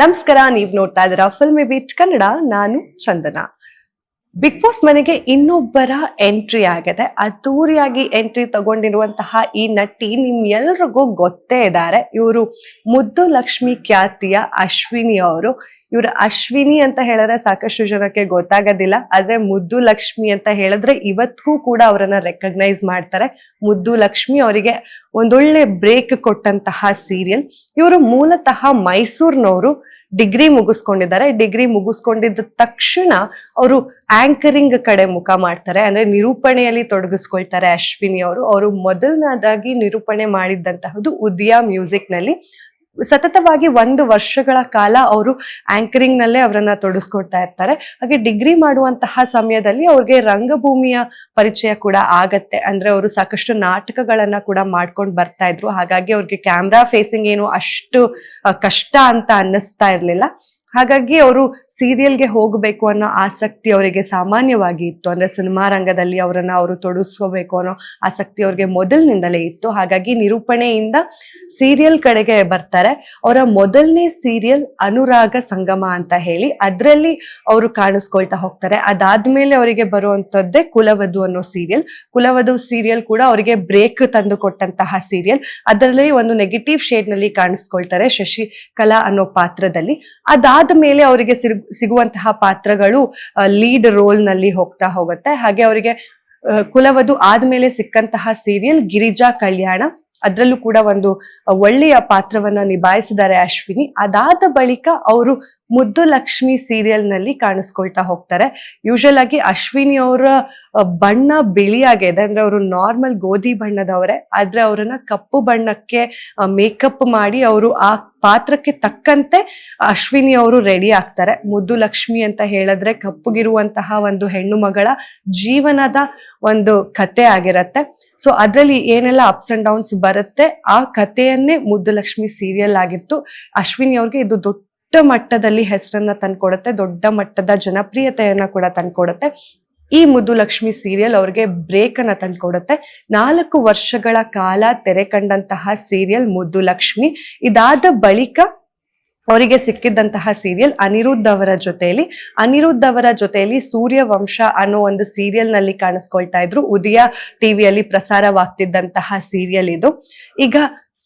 ನಮಸ್ಕಾರ ನೀವ್ ನೋಡ್ತಾ ಇದ್ದೀರಾ ಫಿಲ್ಮಿ ಬೀಟ್ ಕನ್ನಡ ನಾನು ಚಂದನ. ಬಿಗ್ ಬಾಸ್ ಮನೆಗೆ ಇನ್ನೊಬ್ಬರ ಎಂಟ್ರಿ ಆಗಿದೆ. ಅದ್ದೂರಿಯಾಗಿ ಎಂಟ್ರಿ ತಗೊಂಡಿರುವಂತಹ ಈ ನಟಿ ನಿಮ್ ಎಲ್ರಿಗೂ ಗೊತ್ತೇ ಇದ್ದಾರೆ. ಇವರು ಮುದ್ದು ಲಕ್ಷ್ಮಿ ಖ್ಯಾತಿಯ ಅಶ್ವಿನಿ ಅವರು. ಇವರು ಅಶ್ವಿನಿ ಅಂತ ಹೇಳಿದ್ರೆ ಸಾಕಷ್ಟು ಜನಕ್ಕೆ ಗೊತ್ತಾಗೋದಿಲ್ಲ. ಆದ್ರೆ ಮುದ್ದು ಲಕ್ಷ್ಮಿ ಅಂತ ಹೇಳಿದ್ರೆ ಇವತ್ತಿಗೂ ಕೂಡ ಅವರನ್ನ ರೆಕಗ್ನೈಸ್ ಮಾಡ್ತಾರೆ. ಮುದ್ದು ಲಕ್ಷ್ಮಿ ಅವರಿಗೆ ಒಂದೊಳ್ಳೆ ಬ್ರೇಕ್ ಕೊಟ್ಟಂತಹ ಸೀರಿಯಲ್ ಇವರು ಮೂಲತಃ ಮೈಸೂರಿನವರು. ಡಿಗ್ರಿ ಮುಗಿಸ್ಕೊಂಡಿದ್ದಾರೆ. ಡಿಗ್ರಿ ಮುಗಿಸ್ಕೊಂಡಿದ್ದ ತಕ್ಷಣ ಅವರು ಆಂಕರಿಂಗ್ ಕಡೆ ಮುಖ ಮಾಡ್ತಾರೆ. ಅಂದ್ರೆ ನಿರೂಪಣೆಯಲ್ಲಿ ತೊಡಗಿಸ್ಕೊಳ್ತಾರೆ ಅಶ್ವಿನಿ ಅವರು. ಅವರು ಮೊದಲನೇದಾಗಿ ನಿರೂಪಣೆ ಮಾಡಿದ್ದಂತಹದ್ದು ಉದಯ ಮ್ಯೂಸಿಕ್ನಲ್ಲಿ ಸತತವಾಗಿ ಒಂದು ವರ್ಷಗಳ ಕಾಲ ಅವರು ಆಂಕರಿಂಗ್ ನಲ್ಲೇ ಅವರನ್ನ ತೊಡಸ್ಕೊಡ್ತಾ ಇರ್ತಾರೆ. ಹಾಗೆ ಡಿಗ್ರಿ ಮಾಡುವಂತಹ ಸಮಯದಲ್ಲಿ ಅವ್ರಿಗೆ ರಂಗಭೂಮಿಯ ಪರಿಚಯ ಕೂಡ ಆಗತ್ತೆ. ಅಂದ್ರೆ ಅವರು ಸಾಕಷ್ಟು ನಾಟಕಗಳನ್ನ ಕೂಡ ಮಾಡ್ಕೊಂಡು ಬರ್ತಾ ಇದ್ರು. ಹಾಗಾಗಿ ಅವ್ರಿಗೆ ಕ್ಯಾಮ್ರಾ ಫೇಸಿಂಗ್ ಏನು ಅಷ್ಟು ಕಷ್ಟ ಅಂತ ಅನ್ನಿಸ್ತಾ ಇರ್ಲಿಲ್ಲ. ಹಾಗಾಗಿ ಅವರು ಸೀರಿಯಲ್ಗೆ ಹೋಗಬೇಕು ಅನ್ನೋ ಆಸಕ್ತಿ ಅವರಿಗೆ ಸಾಮಾನ್ಯವಾಗಿ ಇತ್ತು. ಅಂದ್ರೆ ಸಿನಿಮಾ ರಂಗದಲ್ಲಿ ಅವರನ್ನ ಅವರು ತೊಡಗಿಸ್ಕೋಬೇಕು ಅನ್ನೋ ಆಸಕ್ತಿ ಅವ್ರಿಗೆ ಮೊದಲಿನಿಂದಲೇ ಇತ್ತು. ಹಾಗಾಗಿ ನಿರೂಪಣೆಯಿಂದ ಸೀರಿಯಲ್ ಕಡೆಗೆ ಬರ್ತಾರೆ. ಅವರ ಮೊದಲನೇ ಸೀರಿಯಲ್ ಅನುರಾಗ ಸಂಗಮ ಅಂತ ಹೇಳಿ ಅದರಲ್ಲಿ ಅವರು ಕಾಣಿಸ್ಕೊಳ್ತಾ ಹೋಗ್ತಾರೆ. ಅದಾದ್ಮೇಲೆ ಅವರಿಗೆ ಬರುವಂತದ್ದೇ ಕುಲವಧು ಅನ್ನೋ ಸೀರಿಯಲ್ ಕುಲವಧು ಸೀರಿಯಲ್ ಕೂಡ ಅವರಿಗೆ ಬ್ರೇಕ್ ತಂದು ಕೊಟ್ಟಂತಹ ಸೀರಿಯಲ್ ಅದರಲ್ಲಿ ಒಂದು ನೆಗೆಟಿವ್ ಶೇಡ್ನಲ್ಲಿ ಕಾಣಿಸ್ಕೊಳ್ತಾರೆ ಶಶಿಕಲಾ ಅನ್ನೋ ಪಾತ್ರದಲ್ಲಿ. ಅದಾದ ಮೇಲೆ ಅವರಿಗೆ ಸಿಗುವಂತಹ ಪಾತ್ರಗಳು ಲೀಡ್ ರೋಲ್ನಲ್ಲಿ ಹೋಗ್ತಾ ಹೋಗುತ್ತೆ. ಹಾಗೆ ಅವರಿಗೆ ಕುಲವಧು ಆದ್ಮೇಲೆ ಸಿಕ್ಕಂತಹ ಸೀರಿಯಲ್ ಗಿರಿಜಾ ಕಲ್ಯಾಣ. ಅದ್ರಲ್ಲೂ ಕೂಡ ಒಂದು ಒಳ್ಳೆಯ ಪಾತ್ರವನ್ನ ನಿಭಾಯಿಸಿದ್ದಾರೆ ಅಶ್ವಿನಿ. ಅದಾದ ಬಳಿಕ ಅವರು ಮುದ್ದು ಲಕ್ಷ್ಮಿ ಸೀರಿಯಲ್ನಲ್ಲಿ ಕಾಣಿಸ್ಕೊಳ್ತಾ ಹೋಗ್ತಾರೆ. ಯೂಶಲ್ ಆಗಿ ಅಶ್ವಿನಿ ಅವರ ಬಣ್ಣ ಬಿಳಿಯಾಗಿದೆ. ಅಂದ್ರೆ ಅವರು ನಾರ್ಮಲ್ ಗೋಧಿ ಬಣ್ಣದವರೇ. ಆದ್ರೆ ಅವರನ್ನ ಕಪ್ಪು ಬಣ್ಣಕ್ಕೆ ಮೇಕಪ್ ಮಾಡಿ ಅವರು ಆ ಪಾತ್ರಕ್ಕೆ ತಕ್ಕಂತೆ ಅಶ್ವಿನಿ ಅವರು ರೆಡಿ ಆಗ್ತಾರೆ. ಮುದ್ದು ಲಕ್ಷ್ಮಿ ಅಂತ ಹೇಳಿದ್ರೆ ಕಪ್ಪುಗಿರುವಂತಹ ಒಂದು ಹೆಣ್ಣು ಮಗಳ ಜೀವನದ ಒಂದು ಕತೆ ಆಗಿರತ್ತೆ. ಸೊ ಅದರಲ್ಲಿ ಏನೆಲ್ಲ ಅಪ್ಸ್ ಅಂಡ್ ಡೌನ್ಸ್ ಬರುತ್ತೆ? ಆ ಕಥೆಯನ್ನೇ ಮುದ್ದು ಲಕ್ಷ್ಮಿ ಸೀರಿಯಲ್ ಆಗಿತ್ತು. ಅಶ್ವಿನಿ ಅವ್ರಿಗೆ ಇದು ದೊಡ್ಡ ಮಟ್ಟದಲ್ಲಿ ಹೆಸರನ್ನ ತಂದ್ಕೊಡುತ್ತೆ. ದೊಡ್ಡ ಮಟ್ಟದ ಜನಪ್ರಿಯತೆಯನ್ನ ಕೂಡ ತಂದ್ಕೊಡುತ್ತೆ. ಈ ಮುದ್ದು ಲಕ್ಷ್ಮಿ ಸೀರಿಯಲ್ ಅವ್ರಿಗೆ ಬ್ರೇಕ್ ಅನ್ನ ತಂದ್ಕೊಡುತ್ತೆ. ನಾಲ್ಕು ವರ್ಷಗಳ ಕಾಲ ತೆರೆ ಕಂಡಂತಹ ಸೀರಿಯಲ್ ಮುದ್ದು ಲಕ್ಷ್ಮಿ. ಇದಾದ ಬಳಿಕ ಅವರಿಗೆ ಸಿಕ್ಕಿದ್ದಂತಹ ಸೀರಿಯಲ್ ಅನಿರುದ್ಧ ಅವರ ಜೊತೆಯಲ್ಲಿ. ಅನಿರುದ್ಧ ಅವರ ಜೊತೆಯಲ್ಲಿ ಸೂರ್ಯವಂಶ ಅನ್ನೋ ಒಂದು ಸೀರಿಯಲ್ನಲ್ಲಿ ಕಾಣಿಸ್ಕೊಳ್ತಾ ಇದ್ರು. ಉದಯ ಟಿವಿಯಲ್ಲಿ ಪ್ರಸಾರವಾಗ್ತಿದ್ದಂತಹ ಸೀರಿಯಲ್ ಇದು. ಈಗ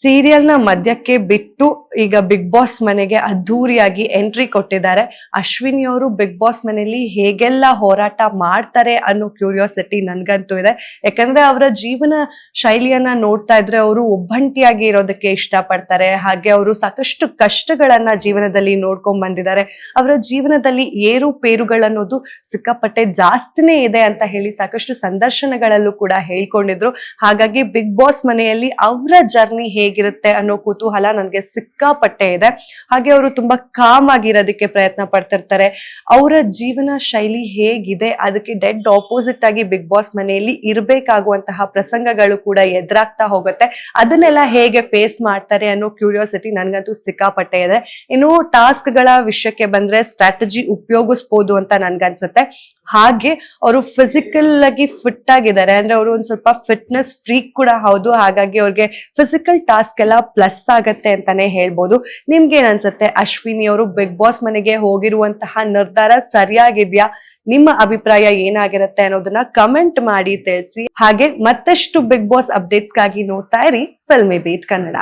ಸೀರಿಯಲ್ನ ಮಧ್ಯಕ್ಕೆ ಬಿಟ್ಟು ಈಗ ಬಿಗ್ ಬಾಸ್ ಮನೆಗೆ ಅದ್ಧೂರಿಯಾಗಿ ಎಂಟ್ರಿ ಕೊಟ್ಟಿದ್ದಾರೆ. ಅಶ್ವಿನಿ ಅವರು ಬಿಗ್ ಬಾಸ್ ಮನೆಯಲ್ಲಿ ಹೇಗೆಲ್ಲ ಹೋರಾಟ ಮಾಡ್ತಾರೆ ಅನ್ನೋ ಕ್ಯೂರಿಯಾಸಿಟಿ ನನ್ಗಂತೂ ಇದೆ. ಯಾಕಂದ್ರೆ ಅವರ ಜೀವನ ಶೈಲಿಯನ್ನ ನೋಡ್ತಾ ಇದ್ರೆ ಅವರು ಒಬ್ಬಂಟಿಯಾಗಿ ಇರೋದಕ್ಕೆ ಇಷ್ಟಪಡ್ತಾರೆ. ಹಾಗೆ ಅವರು ಸಾಕಷ್ಟು ಕಷ್ಟಗಳನ್ನ ಜೀವನದಲ್ಲಿ ನೋಡ್ಕೊಂಡ್ ಬಂದಿದ್ದಾರೆ. ಅವರ ಜೀವನದಲ್ಲಿ ಏರುಪೇರುಗಳನ್ನೋದು ಸಿಕ್ಕಾಪಟ್ಟೆ ಜಾಸ್ತಿನೇ ಇದೆ ಅಂತ ಹೇಳಿ ಸಾಕಷ್ಟು ಸಂದರ್ಶನಗಳಲ್ಲೂ ಕೂಡ ಹೇಳ್ಕೊಂಡಿದ್ರು. ಹಾಗಾಗಿ ಬಿಗ್ ಬಾಸ್ ಮನೆಯಲ್ಲಿ ಅವರ ಜರ್ನಿ ಹೇಗಿರುತ್ತೆ ಅನ್ನೋ ಕುತೂಹಲ ನನಗೆ ಸಿಕ್ಕಾಪಟ್ಟೆ ಇದೆ. ಹಾಗೆ ಅವರು ತುಂಬಾ ಕಾಮ್ ಆಗಿರೋದಕ್ಕೆ ಪ್ರಯತ್ನ ಪಡ್ತಿರ್ತಾರೆ. ಅವರ ಜೀವನ ಶೈಲಿ ಹೇಗಿದೆ? ಅದಕ್ಕೆ ಡೆಡ್ ಆಪೋಸಿಟ್ ಆಗಿ ಬಿಗ್ ಬಾಸ್ ಮನೆಯಲ್ಲಿ ಇರಬೇಕಾಗುವಂತಹ ಪ್ರಸಂಗಗಳು ಕೂಡ ಎದುರಾಗ್ತಾ ಹೋಗುತ್ತೆ. ಅದನ್ನೆಲ್ಲ ಹೇಗೆ ಫೇಸ್ ಮಾಡ್ತಾರೆ ಅನ್ನೋ ಕ್ಯೂರಿಯಾಸಿಟಿ ನನಗಂತೂ ಸಿಕ್ಕಾಪಟ್ಟೆ ಇದೆ. ಇನ್ನು ಟಾಸ್ಕ್ಗಳ ವಿಷಯಕ್ಕೆ ಬಂದ್ರೆ ಸ್ಟ್ರಾಟಜಿ ಉಪಯೋಗಿಸ್ಬೋದು ಅಂತ ನನ್ಗನ್ಸುತ್ತೆ. ಹಾಗೆ ಅವರು ಫಿಸಿಕಲ್ ಆಗಿ ಫಿಟ್ ಆಗಿದ್ದಾರೆ. ಅಂದ್ರೆ ಅವರು ಒಂದ್ ಸ್ವಲ್ಪ ಫಿಟ್ನೆಸ್ ಫ್ರೀಕ್ ಕೂಡ ಹೌದು. ಹಾಗಾಗಿ ಅವ್ರಿಗೆ ಫಿಸಿಕಲ್ ಟಾಸ್ಕ್ ಎಲ್ಲ ಪ್ಲಸ್ ಆಗತ್ತೆ ಅಂತಾನೆ ಹೇಳ್ಬೋದು. ನಿಮ್ಗೆ ಏನ್ ಅನ್ಸುತ್ತೆ ಅಶ್ವಿನಿ ಅವರು ಬಿಗ್ ಬಾಸ್ ಮನೆಗೆ ಹೋಗಿರುವಂತಹ ನಿರ್ಧಾರ ಸರಿಯಾಗಿದ್ಯಾ? ನಿಮ್ಮ ಅಭಿಪ್ರಾಯ ಏನಾಗಿರುತ್ತೆ ಅನ್ನೋದನ್ನ ಕಮೆಂಟ್ ಮಾಡಿ ತಿಳಿಸಿ. ಹಾಗೆ ಮತ್ತಷ್ಟು ಬಿಗ್ ಬಾಸ್ ಅಪ್ಡೇಟ್ಸ್ಗಾಗಿ ನೋಡ್ತಾ ಇರಿ ಫಿಲ್ಮಿ ಬೀಟ್ ಕನ್ನಡ